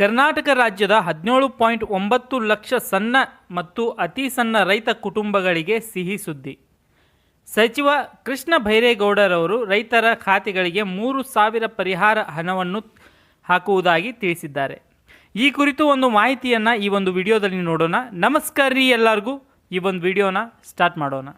ಕರ್ನಾಟಕ ರಾಜ್ಯದ ಹದಿನೇಳು ಪಾಯಿಂಟ್ ಒಂಬತ್ತು ಲಕ್ಷ ಸಣ್ಣ ಮತ್ತು ಅತಿ ಸಣ್ಣ ರೈತ ಕುಟುಂಬಗಳಿಗೆ ಸಿಹಿ ಸುದ್ದಿ. ಸಚಿವ ಕೃಷ್ಣ ಭೈರೇಗೌಡರವರು ರೈತರ ಖಾತೆಗಳಿಗೆ ಮೂರು ಸಾವಿರ ಪರಿಹಾರ ಹಣವನ್ನು ಹಾಕುವುದಾಗಿ ತಿಳಿಸಿದ್ದಾರೆ. ಈ ಕುರಿತು ಒಂದು ಮಾಹಿತಿಯನ್ನು ಈ ಒಂದು ವಿಡಿಯೋದಲ್ಲಿ ನೋಡೋಣ. ನಮಸ್ಕಾರ ರೀ ಎಲ್ಲರಿಗೂ. ಈ ಒಂದು ವಿಡಿಯೋನ ಸ್ಟಾರ್ಟ್ ಮಾಡೋಣ.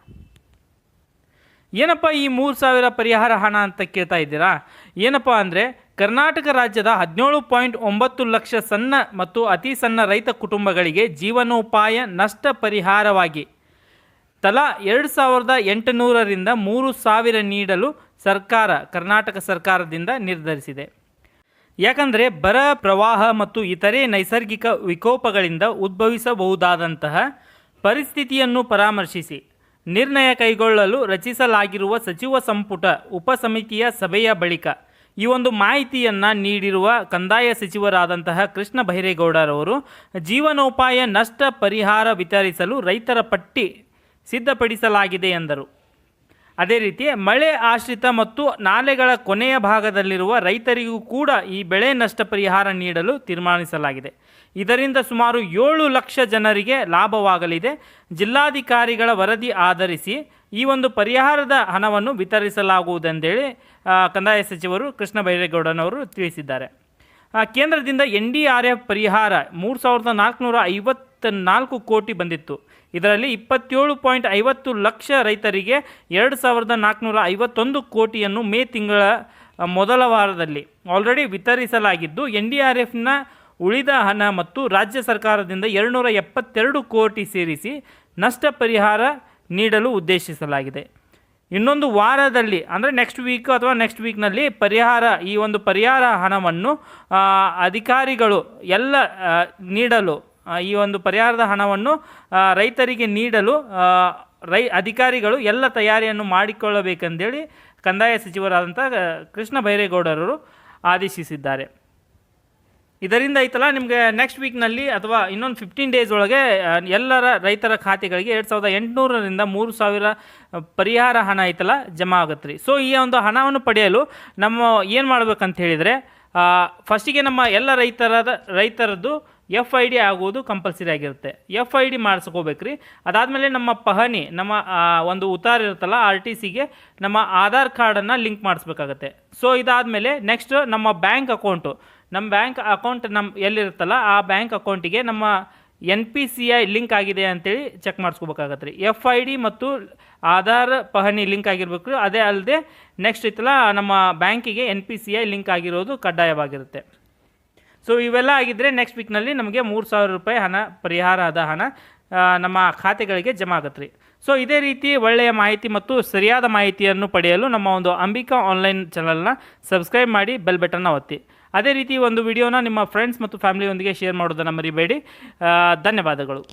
ಏನಪ್ಪ ಈ ಮೂರು ಸಾವಿರ ಪರಿಹಾರ ಹಣ ಅಂತ ಕೇಳ್ತಾ ಇದ್ದೀರಾ? ಏನಪ್ಪ ಅಂದರೆ ಕರ್ನಾಟಕ ರಾಜ್ಯದ ಹದಿನೇಳು ಪಾಯಿಂಟ್ ಒಂಬತ್ತು ಲಕ್ಷ ಸಣ್ಣ ಮತ್ತು ಅತಿ ಸಣ್ಣ ರೈತ ಕುಟುಂಬಗಳಿಗೆ ಜೀವನೋಪಾಯ ನಷ್ಟ ಪರಿಹಾರವಾಗಿ ತಲಾ ಎರಡು ಸಾವಿರದ ಎಂಟುನೂರರಿಂದ ಮೂರು ಸಾವಿರ ನೀಡಲು ಸರ್ಕಾರ, ಕರ್ನಾಟಕ ಸರ್ಕಾರದಿಂದ ನಿರ್ಧರಿಸಿದೆ. ಯಾಕಂದರೆ ಬರ, ಪ್ರವಾಹ ಮತ್ತು ಇತರೆ ನೈಸರ್ಗಿಕ ವಿಕೋಪಗಳಿಂದ ಉದ್ಭವಿಸಬಹುದಾದಂತಹ ಪರಿಸ್ಥಿತಿಯನ್ನು ಪರಾಮರ್ಶಿಸಿ ನಿರ್ಣಯ ಕೈಗೊಳ್ಳಲು ರಚಿಸಲಾಗಿರುವ ಸಚಿವ ಸಂಪುಟ ಉಪಸಮಿತಿಯ ಸಭೆಯ ಬಳಿಕ ಈ ಒಂದು ಮಾಹಿತಿಯನ್ನು ನೀಡಿರುವ ಕಂದಾಯ ಸಚಿವರಾದಂತಹ ಕೃಷ್ಣ ಬೈರೇಗೌಡರವರು, ಜೀವನೋಪಾಯ ನಷ್ಟ ಪರಿಹಾರ ವಿತರಿಸಲು ರೈತರ ಪಟ್ಟಿ ಸಿದ್ಧಪಡಿಸಲಾಗಿದೆ ಎಂದರು. ಅದೇ ರೀತಿ ಮಳೆ ಆಶ್ರಿತ ಮತ್ತು ನಾಲೆಗಳ ಕೊನೆಯ ಭಾಗದಲ್ಲಿರುವ ರೈತರಿಗೂ ಕೂಡ ಈ ಬೆಳೆ ನಷ್ಟ ಪರಿಹಾರ ನೀಡಲು ತೀರ್ಮಾನಿಸಲಾಗಿದೆ. ಇದರಿಂದ ಸುಮಾರು ಏಳು ಲಕ್ಷ ಜನರಿಗೆ ಲಾಭವಾಗಲಿದೆ. ಜಿಲ್ಲಾಧಿಕಾರಿಗಳ ವರದಿ ಆಧರಿಸಿ ಈ ಒಂದು ಪರಿಹಾರದ ಹಣವನ್ನು ವಿತರಿಸಲಾಗುವುದೆಂದೇಳಿ ಕಂದಾಯ ಸಚಿವರು ಕೃಷ್ಣ ಬೈರೇಗೌಡನವರು ತಿಳಿಸಿದ್ದಾರೆ. ಕೇಂದ್ರದಿಂದ ಎನ್ ಡಿ ಆರ್ ಎಫ್ ಪರಿಹಾರ ಮೂರು ಸಾವಿರದ ನಾಲ್ಕುನೂರ ಐವತ್ತ ನಾಲ್ಕು ಕೋಟಿ ಬಂದಿತ್ತು. ಇದರಲ್ಲಿ ಇಪ್ಪತ್ತೇಳು ಪಾಯಿಂಟ್ ಐವತ್ತು ಲಕ್ಷ ರೈತರಿಗೆ ಎರಡು ಸಾವಿರದ ನಾಲ್ಕುನೂರ ಐವತ್ತೊಂದು ಕೋಟಿಯನ್ನು ಮೇ ತಿಂಗಳ ಮೊದಲ ವಾರದಲ್ಲಿ ಆಲ್ರೆಡಿ ವಿತರಿಸಲಾಗಿದ್ದು, ಎನ್ ಡಿ ಆರ್ ಎಫ್ನ ಉಳಿದ ಹಣ ಮತ್ತು ರಾಜ್ಯ ಸರ್ಕಾರದಿಂದ ಎರಡುನೂರ ಎಪ್ಪತ್ತೆರಡು ಕೋಟಿ ಸೇರಿಸಿ ನಷ್ಟ ಪರಿಹಾರ ನೀಡಲು ಉದ್ದೇಶಿಸಲಾಗಿದೆ. ಇನ್ನೊಂದು ವಾರದಲ್ಲಿ, ಅಂದರೆ ನೆಕ್ಸ್ಟ್ ವೀಕ್ ಅಥವಾ ನೆಕ್ಸ್ಟ್ ವೀಕ್ನಲ್ಲಿ ಪರಿಹಾರ, ಈ ಒಂದು ಪರಿಹಾರ ಹಣವನ್ನು ಅಧಿಕಾರಿಗಳು ಎಲ್ಲ ನೀಡಲು ಈ ಒಂದು ಪರಿಹಾರದ ಹಣವನ್ನು ರೈತರಿಗೆ ನೀಡಲು ರೈ, ಅಧಿಕಾರಿಗಳು ಎಲ್ಲ ತಯಾರಿಯನ್ನು ಮಾಡಿಕೊಳ್ಳಬೇಕೆಂದೇಳಿ ಕಂದಾಯ ಸಚಿವರಾದಂಥ ಕೃಷ್ಣ ಬೈರೇಗೌಡರವರು ಆದೇಶಿಸಿದ್ದಾರೆ. ಇದರಿಂದ ಐತಲ್ಲ ನಿಮಗೆ ನೆಕ್ಸ್ಟ್ ವೀಕ್ನಲ್ಲಿ ಅಥವಾ ಇನ್ನೊಂದು ಫಿಫ್ಟೀನ್ ಡೇಸ್ ಒಳಗೆ ಎಲ್ಲರ ರೈತರ ಖಾತೆಗಳಿಗೆ ಎರಡು ಸಾವಿರದ ಎಂಟುನೂರರಿಂದ ಮೂರು ಸಾವಿರ ಪರಿಹಾರ ಹಣ ಐತಲ್ಲ ಜಮಾ ಆಗುತ್ತೆ ರೀ ಸೊ ಈ ಒಂದು ಹಣವನ್ನು ಪಡೆಯಲು ನಮ್ಮ ಏನು ಮಾಡ್ಬೇಕಂತ ಹೇಳಿದರೆ ಫಸ್ಟಿಗೆ ನಮ್ಮ ಎಲ್ಲ ರೈತರದ, ರೈತರದ್ದು ಎಫ್ ಐ ಡಿ ಆಗುವುದು ಕಂಪಲ್ಸರಿ ಆಗಿರುತ್ತೆ. ಎಫ್ ಐ ಡಿ ಮಾಡಿಸ್ಕೋಬೇಕು ರೀ ಅದಾದಮೇಲೆ ನಮ್ಮ ಪಹಣಿ, ನಮ್ಮ ಒಂದು ಉತ್ತಾರ ಇರುತ್ತಲ್ಲ ಆರ್ ಟಿ ಸಿಗೆ ನಮ್ಮ ಆಧಾರ್ ಕಾರ್ಡನ್ನು ಲಿಂಕ್ ಮಾಡಿಸ್ಬೇಕಾಗತ್ತೆ. ಸೊ ಇದಾದಮೇಲೆ ನೆಕ್ಸ್ಟ್ ನಮ್ಮ ಬ್ಯಾಂಕ್ ಅಕೌಂಟು ನಮ್ಮ ಬ್ಯಾಂಕ್ ಅಕೌಂಟ್ ನಮ್ಮ ಎಲ್ಲಿರುತ್ತಲ್ಲ, ಆ ಬ್ಯಾಂಕ್ ಅಕೌಂಟಿಗೆ ನಮ್ಮ N P C I link ಆಗಿದೆ ಅಂತೇಳಿ ಚೆಕ್ ಮಾಡಿಸ್ಕೋಬೇಕಾಗತ್ತೆ ರೀ. ಎಫ್ ಐ ಡಿ ಮತ್ತು ಆಧಾರ್ ಪಹಣಿ ಲಿಂಕ್ ಆಗಿರಬೇಕು ಅದೇ ಅಲ್ಲದೆ ನೆಕ್ಸ್ಟ್ ಇತ್ತಲ್ಲ ನಮ್ಮ ಬ್ಯಾಂಕಿಗೆ N P C I link ಆಗಿರೋದು ಕಡ್ಡಾಯವಾಗಿರುತ್ತೆ. ಸೊ ಇವೆಲ್ಲ ಆಗಿದ್ದರೆ ನೆಕ್ಸ್ಟ್ ವೀಕ್ನಲ್ಲಿ ನಮಗೆ ಮೂರು ಸಾವಿರ ರೂಪಾಯಿ ಹಣ, ಪರಿಹಾರ ಆದ ಹಣ ನಮ್ಮ ಖಾತೆಗಳಿಗೆ ಜಮಾ ಆಗತ್ತೆ ರೀ. ಸೊ ಇದೇ ರೀತಿ ಒಳ್ಳೆಯ ಮಾಹಿತಿ ಮತ್ತು ಸರಿಯಾದ ಮಾಹಿತಿಯನ್ನು ಪಡೆಯಲು ನಮ್ಮ ಒಂದು ಅಂಬಿಕಾ ಆನ್ಲೈನ್ ಚಾನಲ್ನ ಸಬ್ಸ್ಕ್ರೈಬ್ ಮಾಡಿ ಬೆಲ್ ಬಟನ್ನ ಒತ್ತಿ. ಅದೇ ರೀತಿ ಒಂದು ವಿಡಿಯೋನ ನಿಮ್ಮ ಫ್ರೆಂಡ್ಸ್ ಮತ್ತು ಫ್ಯಾಮಿಲಿಯೊಂದಿಗೆ ಶೇರ್ ಮಾಡೋದನ್ನು ಮರಿಬೇಡಿ. ಧನ್ಯವಾದಗಳು.